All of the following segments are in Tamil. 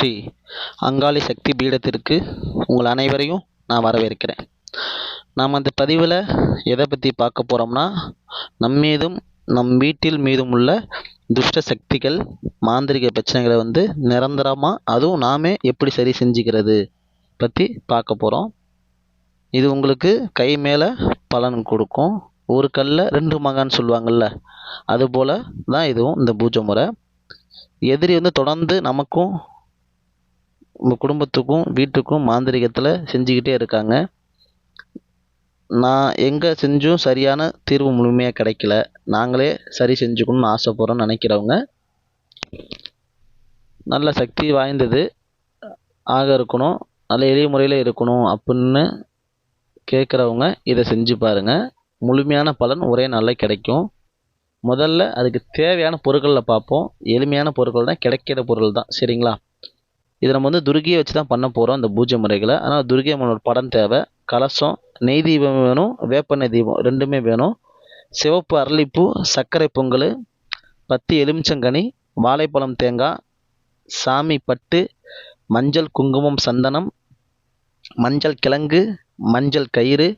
ஸ்ரீ அங்காளி சக்தி பீடத்திற்கு உங்கள் அனைவரையும் நான் வரவேற்கிறேன். நாம் அந்த பதிவில் எதை பற்றி பார்க்க போகிறோம்னா நம் மீதும் நம் வீட்டில் மீதும் உள்ள துஷ்ட சக்திகள் மாந்திரிக பிரச்சனைகளை வந்து நிரந்தரமாக அதுவும் நாமே எப்படி சரி செஞ்சுக்கிறது பற்றி பார்க்க போகிறோம் இது உங்களுக்கு கை மேலே பலன் கொடுக்கும். ஒரு கல்ல ரெண்டு மகான்னு சொல்லுவாங்கள்ல அதுபோல் தான் இதுவும் இந்த பூஜை முறை. எதிரி வந்து தொடர்ந்து நமக்கும் நம்ம குடும்பத்துக்கும் வீட்டுக்கும் மாந்திரிகத்தில் செஞ்சுக்கிட்டே இருக்காங்க. நான் எங்கே செஞ்சும் சரியான தீர்வு முழுமையாக கிடைக்கல. நாங்களே சரி செஞ்சுக்கணும்னு ஆசைப்பட்றோன்னு நினைக்கிறவங்க நல்ல சக்தி வாய்ந்தது. ஆக இருக்கணும். நல்ல எளிய முறையில் இருக்கணும் அப்படின்னு கேட்குறவங்க இதை செஞ்சு பாருங்கள் முழுமையான பலன் ஒரே நாளில் கிடைக்கும். முதல்ல அதுக்கு தேவையான பொருட்களில் பார்ப்போம். எளிமையான பொருட்கள் தான் கிடைக்கிற பொருள் தான் சரிங்களா? இதை நம்ம வந்து துர்கியை வச்சு தான் பண்ண போகிறோம் இந்த பூஜை முறைகளை. ஆனால் துர்கி அம்மனோட படம் தேவை. கலசம் நெய் தீபம் வேணும் வேப்பெண்ணெய் தீபம் ரெண்டுமே வேணும். சிவப்பு அரளிப்பூ சர்க்கரை பொங்கல் பத்து எலுமிச்சங்கனி வாழைப்பழம் தேங்காய் சாமி பட்டு மஞ்சள் குங்குமம் சந்தனம் மஞ்சள் கிழங்கு மஞ்சள் கயிறு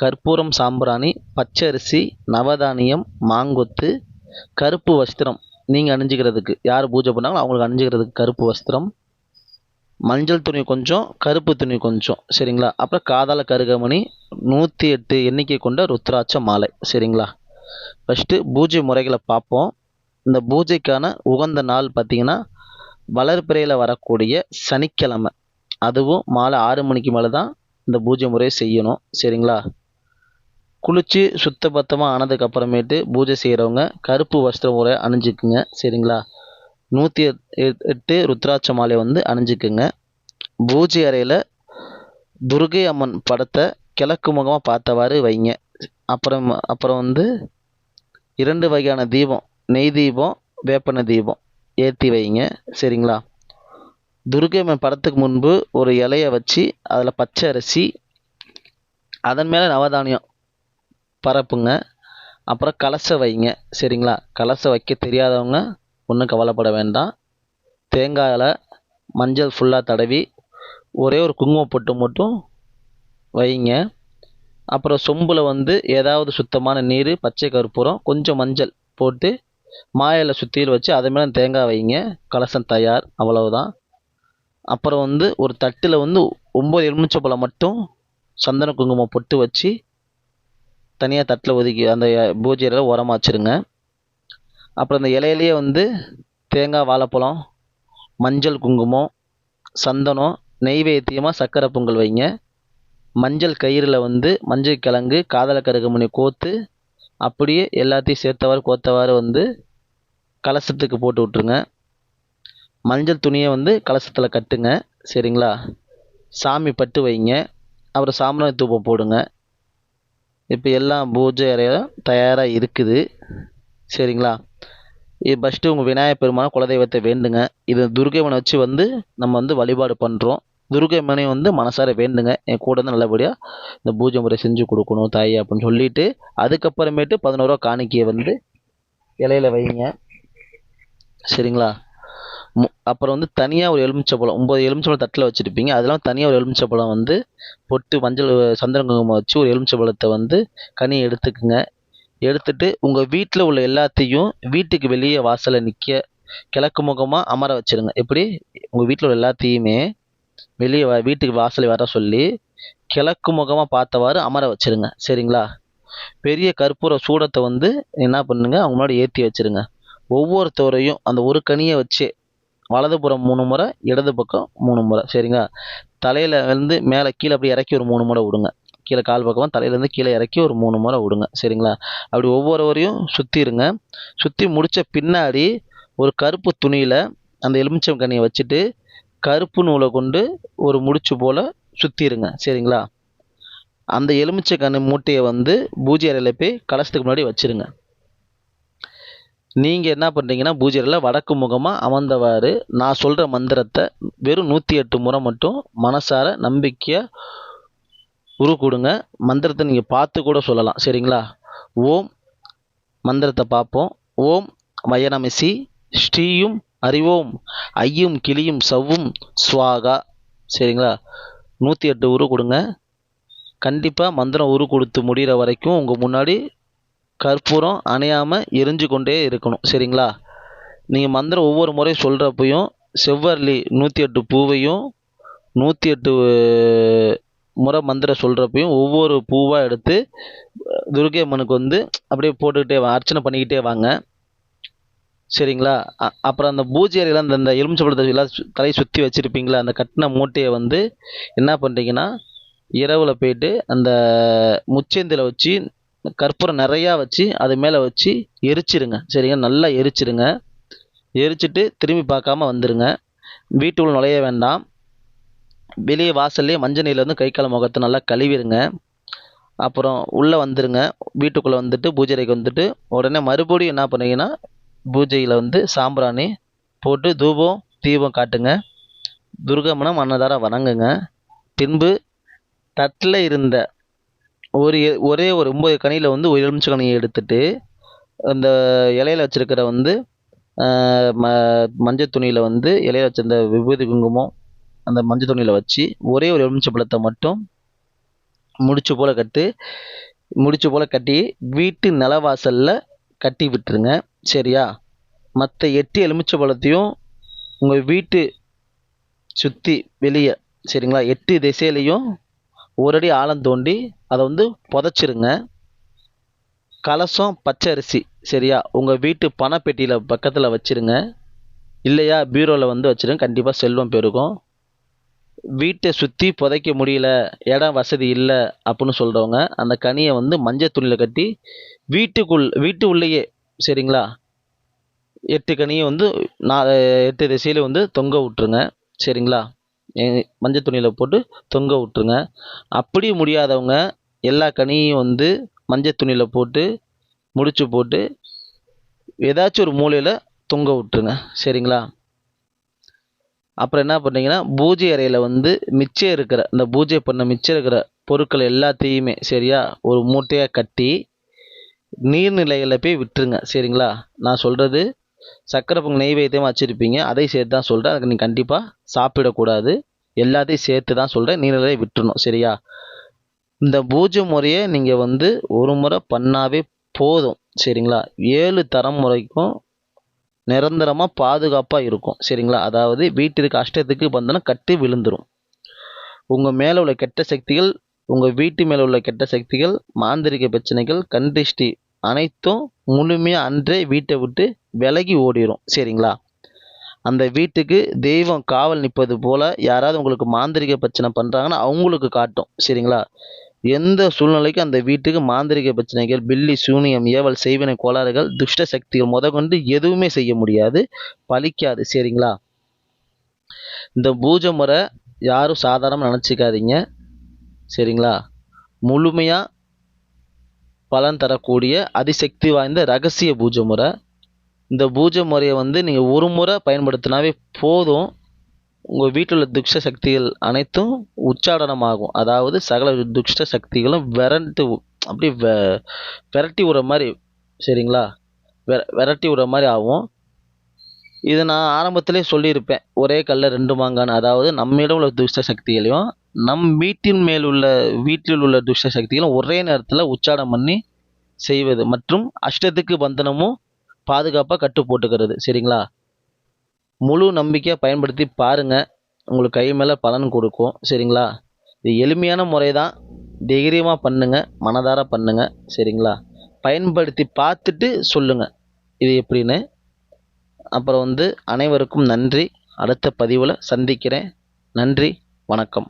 கற்பூரம் சாம்பிராணி பச்சரிசி நவதானியம் மாங்கொத்து கருப்பு வஸ்திரம். நீங்கள் அணிஞ்சிக்கிறதுக்கு யார் பூஜை பண்ணாங்களோ அவங்களுக்கு அணிஞ்சிக்கிறதுக்கு கருப்பு வஸ்திரம். மஞ்சள் துணி கொஞ்சம் கருப்பு துணி கொஞ்சம் சரிங்களா? அப்புறம் காதால் கருகமணி நூற்றி எட்டு எண்ணிக்கை கொண்ட ருத்ராட்ச மாலை சரிங்களா? ஃபஸ்ட்டு பூஜை முறைகளை பார்ப்போம். இந்த பூஜைக்கான உகந்த நாள் பார்த்தீங்கன்னா வளர்பிறையில் வரக்கூடிய சனிக்கிழமை. அதுவும் மாலை ஆறு மணிக்கு மேலே தான் இந்த பூஜை முறையை செய்யணும் சரிங்களா? குளித்து சுத்தபத்தமாக ஆனதுக்கப்புறமேட்டு பூஜை செய்கிறவங்க கருப்பு வஸ்திர முறை அணிஞ்சுக்குங்க சரிங்களா? நூற்றி எட்டு ருத்ராட்ச மாலை வந்து அணிஞ்சுக்குங்க. பூஜை அறையில் துர்கை அம்மன் படத்தை கிழக்கு முகமாக பார்த்தவாறு வைங்க. அப்புறம் அப்புறம் வந்து இரண்டு வகையான தீபம் நெய் தீபம் வேப்பன தீபம் ஏற்றி வைங்க. சரிங்களா? துர்கை அம்மன் படத்துக்கு முன்பு ஒரு இலையை வச்சு அதில் பச்சை அரிசி அதன் மேலே நவதானியம் பரப்புங்க. அப்புறம் கலசை வைங்க. சரிங்களா? கலசை வைக்க தெரியாதவங்க ஒன்றும் கவலைப்பட வேண்டாம். தேங்காயில் மஞ்சள் ஃபுல்லாக தடவி ஒரே ஒரு குங்குமம் பொட்டு மட்டும் வைங்க அப்புறம் சொம்பில் வந்து ஏதாவது சுத்தமான நீர் பச்சை கற்பூரம் கொஞ்சம் மஞ்சள் போட்டு மாயில் சுற்றியில் வச்சு அது மேலே தேங்காய் வைங்க கலசம் தயார் அவ்வளவுதான். அப்புறம் வந்து ஒரு தட்டில் வந்து ஒம்பது எலுமிச்சப்பழம் மட்டும் சந்தன குங்குமம் பொட்டு வச்சு தனியாக தட்டில் ஒதுக்கி அந்த பூஜையில் உரமாக வச்சுருங்க. அப்புறம் இந்த இலையிலேயே வந்து தேங்காய் வாழைப்பழம் மஞ்சள் குங்குமம் சந்தனம் நெய்வேத்தியமாக சர்க்கரை பொங்கல் வைங்க. மஞ்சள் கயிறில் வந்து மஞ்சள் கிழங்கு காதல கருகமணி கோத்து அப்படியே எல்லாத்தையும் சேர்த்தவாறு கோத்தவாறு வந்து கலசத்துக்கு போட்டு விட்ருங்க மஞ்சள் துணியை வந்து கலசத்தில் கட்டுங்க. சரிங்களா? சாமி பட்டு வைங்க. அப்புறம் சாம்பிராணி தூப்பம் போடுங்க. இப்போ எல்லாம் பூஜை அறையும் தயாராக இருக்குது. சரிங்களா? இது ஃபஸ்ட்டு உங்கள் விநாயகர் பெருமான குலதெய்வத்தை வேண்டுங்க. இது துர்கைமனை வச்சு வந்து நம்ம வந்து வழிபாடு பண்ணுறோம் துர்கைமனை வந்து மனசார வேண்டுங்க. என் கூட வந்து நல்லபடியாக இந்த பூஜை முறை செஞ்சு கொடுக்கணும் தாய் அப்படின்னு சொல்லிட்டு அதுக்கப்புறமேட்டு பதினோருவா காணிக்கையை வந்து இலையில வைங்க. சரிங்களா? மு அப்புறம் வந்து தனியாக ஒரு எலுமிச்சப்பழம் ஒம்பது எலுமிச்சப்பழம் தட்டில் வச்சுருப்பீங்க. அதெல்லாம் தனியாக ஒரு எலுமிச்சப்பழம் வந்து பொட்டு மஞ்சள் சந்திரன் குங்குமம் வச்சு ஒரு எலுமிச்சப்பழத்தை வந்து கனி எடுத்துக்குங்க. எடுத்துட்டு உங்கள் வீட்டில் உள்ள எல்லாத்தையும் வீட்டுக்கு வெளியே வாசலில் நிற்க கிழக்கு முகமாக அமர வச்சுருங்க. எப்படி? உங்கள் வீட்டில் உள்ள எல்லாத்தையுமே வெளியே வ வீட்டுக்கு வாசல் வர சொல்லி கிழக்கு முகமாக பார்த்தவாறு அமர வச்சுருங்க. சரிங்களா? பெரிய கற்பூர சூடத்தை வந்து என்ன பண்ணுங்க? அவங்க முன்னாடி ஏற்றி வச்சுருங்க. ஒவ்வொருத்தவரையும் அந்த ஒரு கனியை வச்சு வலதுபுறம் மூணு முறை இடது பக்கம் மூணு முறை. சரிங்களா? தலையில் வந்து மேலே கீழே அப்படி இறக்கி ஒரு மூணு முறை விடுங்க. கீழே கால் பக்கமாக தலையிலேருந்து கீழே இறக்கி ஒரு மூணு முறை விடுங்க. சரிங்களா? அப்படி ஒவ்வொருவரையும் சுற்றிடுங்க சுற்றி முடித்த பின்னாடி ஒரு கருப்பு துணியில் அந்த எலுமிச்சம் கனியை வச்சுட்டு கருப்பு நூலை கொண்டு ஒரு முடிச்சு போல் சுற்றிருங்க சரிங்களா? அந்த எலுமிச்சை கன்று மூட்டையை வந்து பூஜை அறையில் போய் கலசத்துக்கு முன்னாடி வச்சுருங்க. நீங்கள் என்ன பண்ணுறீங்கன்னா பூஜையில் அறையில் வடக்கு முகமாக அமர்ந்தவாறு நான் சொல்கிற மந்திரத்தை வெறும் நூற்றி எட்டு முறை மட்டும் மனசார நம்பிக்கையாக உரு கொடுங்க மந்திரத்தை நீங்கள் பார்த்து கூட சொல்லலாம். சரிங்களா? ஓம் மந்திரத்தை பார்ப்போம். ஓம் வயநமிசி ஸ்ரீயும் அறிவோம். ஐயும் கிளியும் சவ்வும் ஸ்வாகா சரிங்களா? நூற்றி எட்டு உரு கொடுங்க கண்டிப்பாக மந்திரம் உரு கொடுத்து முடிகிற வரைக்கும் உங்கள் முன்னாடி கற்பூரம் அணையாமல் எரிஞ்சு கொண்டே இருக்கணும். சரிங்களா? நீங்கள் மந்திரம் ஒவ்வொரு முறை சொல்கிறப்பையும் செவ்வரளி நூற்றி எட்டு பூவையும் நூற்றி எட்டு முறை மந்திரம் சொல்கிறப்பையும் ஒவ்வொரு பூவாக எடுத்து துர்கை அம்மனுக்கு வந்து அப்படியே போட்டுக்கிட்டே வா அர்ச்சனை பண்ணிக்கிட்டே வாங்க. சரிங்களா? அப்புறம் அந்த பூஜை அறையில் அந்த அந்த எலுமிச்சப்பழத்தை எல்லாம் தலையை சுற்றி வச்சுருப்பீங்களா? அந்த கட்டின மூட்டையை வந்து என்ன பண்ணுறீங்கன்னா இரவில் போயிட்டு அந்த முச்சேந்தில் வச்சு கற்பூரம் நிறையா வச்சு அது மேலே வச்சு எரிச்சிருங்க. சரிங்க? நல்லா எரிச்சிருங்க. எரிச்சிட்டு திரும்பி பார்க்காம வந்துடுங்க வீட்டுக்குள் நுழைய வேண்டாம். வெளியே வாசல்லே மஞ்சள் நீரில் வந்து கை கால் முகத்தை நல்லா கழுவிடுங்க. அப்புறம் உள்ளே வந்துடுங்க வீட்டுக்குள்ளே வந்துட்டு பூஜை வந்துட்டு உடனே மறுபடியும் என்ன பண்ணுவீங்கன்னா பூஜையில் வந்து சாம்பிராணி போட்டு தூபம் தீபம் காட்டுங்க. துர்கம்மனை மன்னதார வணங்குங்க. பின்பு தட்டில் இருந்த ஒரு எ- ஒரே ஒரு ஒம்பது கனியில் வந்து ஒரு எலுமிச்சை கனியை எடுத்துட்டு அந்த இலையில வச்சுருக்கிற வந்து ம மஞ்சள் துணியில் வந்து இலையில வச்சிருந்த விபூதி குங்குமம் அந்த மஞ்சள் துணியில் வச்சு ஒரே ஒரு எலுமிச்சை பழத்தை மட்டும் முடிச்சு போல் கட்டு முடிச்சு போல் கட்டி வீட்டு நிலவாசலில் கட்டி விட்டுருங்க. சரியா? மற்ற எட்டு எலுமிச்சை பழத்தையும் உங்கள் வீட்டு சுற்றி வெளியே சரிங்களா? எட்டு திசையிலையும் ஒரு அடி ஆழம் தோண்டி அதை வந்து புதைச்சிருங்க. கலசம் பச்சை அரிசி சரியா? உங்கள் வீட்டு பணப்பெட்டியில் பக்கத்தில் வச்சிருங்க. இல்லையா? பீரோவில் வந்து வச்சுருங்க. கண்டிப்பாக செல்வம் பெருகும். வீட்டை சுற்றி புதைக்க முடியல இடம் வசதி இல்லை அப்படின்னு சொல்கிறவங்க அந்த கனியை வந்து மஞ்சள் துணியில் கட்டி வீட்டுக்குள் வீட்டு உள்ளேயே சரிங்களா? எட்டு கனியை வந்து நான் எட்டு திசையில் வந்து தொங்க விட்ருங்க சரிங்களா? மஞ்சள் துணியில் போட்டு தொங்க விட்ருங்க அப்படி முடியாதவங்க எல்லா கனியும் வந்து மஞ்சள் துணியில் போட்டு முடிச்சு போட்டு ஏதாச்சும் ஒரு மூலையில் தொங்க விட்ருங்க சரிங்களா? அப்புறம் என்ன பண்ணுறீங்கன்னா பூஜை அறையில் வந்து மிச்சம் இருக்கிற இந்த பூஜை பண்ண மிச்சம் இருக்கிற பொருட்கள் எல்லாத்தையுமே சரியா ஒரு மூட்டையாக கட்டி நீர்நிலைகளில் போய் விட்டுருங்க சரிங்களா? நான் சொல்கிறது சக்கரை பொங்கல் நெய்வேத்தியம் வச்சுருப்பீங்க அதை சேர்த்து தான் சொல்கிறேன் அதுக்கு நீங்கள் கண்டிப்பாக சாப்பிடக்கூடாது. எல்லாத்தையும் சேர்த்து தான் சொல்கிறேன் நீர்நிலையை விட்டுருணும் சரியா? இந்த பூஜை முறையை நீங்கள் வந்து ஒரு முறை பண்ணாவே போதும் சரிங்களா? ஏழு தலைமுறைக்கும் நிரந்தரமாக பாதுகாப்பாக இருக்கும். சரிங்களா? அதாவது வீட்டிற்கு அஷ்டத்துக்கு பந்தனம் கட்டி விழுந்துடும் உங்கள் மேலே உள்ள கெட்ட சக்திகள் உங்கள் வீட்டு மேலே உள்ள கெட்ட சக்திகள் மாந்திரிக பிரச்சனைகள் கண்டிஷ்டி அனைத்தும் முழுமையாக அன்றே வீட்டை விட்டு விலகி ஓடிரும். சரிங்களா? அந்த வீட்டுக்கு தெய்வம் காவல் நிற்பது போல் யாராவது உங்களுக்கு மாந்திரிக பிரச்சனை பண்ணுறாங்கன்னா அவங்களுக்கு காட்டும். சரிங்களா? எந்த சூழ்நிலைக்கும் அந்த வீட்டுக்கு மாந்திரிக பிரச்சனைகள் பில்லி சூனியம் ஏவல் செய்வினை கோளாறுகள் துஷ்ட சக்திகள் முதற்கொண்டு எதுவுமே செய்ய முடியாது பலிக்காது. சரிங்களா? இந்த பூஜை முறை யாரும் சாதாரணமாக நினச்சிக்காதீங்க. சரிங்களா? முழுமையாக பலன் தரக்கூடிய அதிசக்தி வாய்ந்த ரகசிய பூஜை முறை. இந்த பூஜை முறையை வந்து நீங்கள் ஒரு முறை பயன்படுத்தினாவே போதும். உங்கள் வீட்டில் உள்ள துஷ்ட சக்திகள் அனைத்தும் உச்சாடனமாகும் அதாவது சகல துஷ்ட சக்திகளும் விரண்டு அப்படியே வெ விரட்டி விட்ற மாதிரி சரிங்களா? வெ விரட்டி விடுற மாதிரி ஆகும். இது நான் ஆரம்பத்திலே சொல்லியிருப்பேன். ஒரே கல்ல ரெண்டு மாங்கான்னு. அதாவது நம்மிடம் உள்ள துஷ்ட சக்திகளையும் நம் வீட்டின் மேல் உள்ள வீட்டில் உள்ள துஷ்ட சக்திகளும் ஒரே நேரத்தில் உச்சாடம் பண்ணி செய்வது மற்றும் அஷ்டத்துக்கு பந்தனமும் பாதுகாப்பாக கட்டு போட்டுக்கிறது சரிங்களா? முழு நம்பிக்கையாக பயன்படுத்தி பாருங்கள் உங்களுக்கு கை மேலே பலன் கொடுக்கும். சரிங்களா? இது எளிமையான முறை தான் தைரியமாக பண்ணுங்கள் மனதார பண்ணுங்கள் சரிங்களா? பயன்படுத்தி பார்த்துட்டு சொல்லுங்கள் இது எப்படின்னு? அப்புறம் வந்து அனைவருக்கும் நன்றி. அடுத்த பதிவில் சந்திக்கிறேன். நன்றி. வணக்கம்.